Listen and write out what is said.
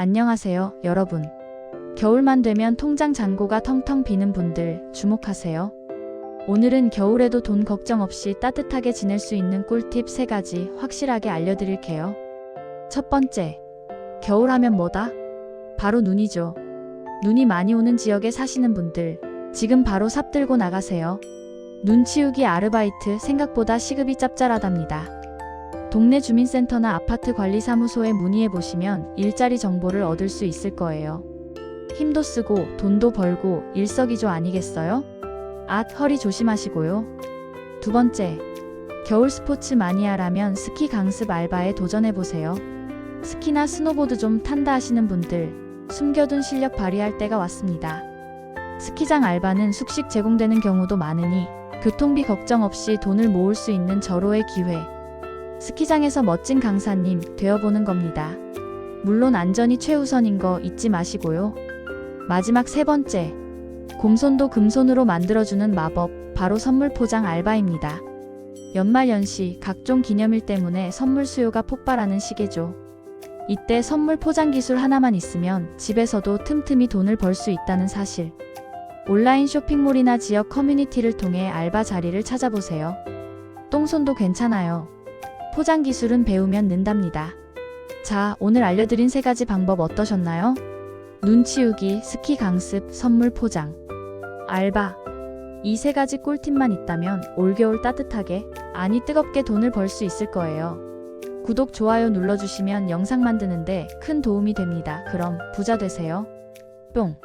안녕하세요, 여러분. 겨울만 되면 통장 잔고가 텅텅 비는 분들 주목하세요. 오늘은 겨울에도 돈 걱정 없이 따뜻하게 지낼 수 있는 꿀팁 3가지 확실하게 알려드릴게요. 첫 번째, 겨울 하면 뭐다? 바로 눈이죠. 눈이 많이 오는 지역에 사시는 분들, 지금 바로 삽 들고 나가세요. 눈 치우기 아르바이트 생각보다 시급이 짭짤하답니다. 동네 주민센터나 아파트 관리사무소에 문의해 보시면 일자리 정보를 얻을 수 있을 거예요. 힘도 쓰고 돈도 벌고 일석이조 아니겠어요? 앗, 허리 조심하시고요. 두 번째, 겨울 스포츠 마니아라면 스키 강습 알바에 도전해 보세요. 스키나 스노보드 좀 탄다 하시는 분들, 숨겨둔 실력 발휘할 때가 왔습니다. 스키장 알바는 숙식 제공되는 경우도 많으니 교통비 걱정 없이 돈을 모을 수 있는 절호의 기회. 스키장에서 멋진 강사님 되어보는 겁니다. 물론 안전이 최우선인 거 잊지 마시고요. 마지막 세 번째. 곰손도 금손으로 만들어주는 마법, 바로 선물 포장 알바입니다. 연말 연시 각종 기념일 때문에 선물 수요가 폭발하는 시기죠. 이때 선물 포장 기술 하나만 있으면 집에서도 틈틈이 돈을 벌 수 있다는 사실. 온라인 쇼핑몰이나 지역 커뮤니티를 통해 알바 자리를 찾아보세요. 똥손도 괜찮아요. 포장 기술은 배우면 는답니다. 자, 오늘 알려드린 세 가지 방법 어떠셨나요? 눈 치우기, 스키 강습, 선물 포장, 알바. 이 세 가지 꿀팁만 있다면 올겨울 따뜻하게, 아니 뜨겁게 돈을 벌 수 있을 거예요. 구독, 좋아요 눌러주시면 영상 만드는데 큰 도움이 됩니다. 그럼 부자 되세요. 뿅.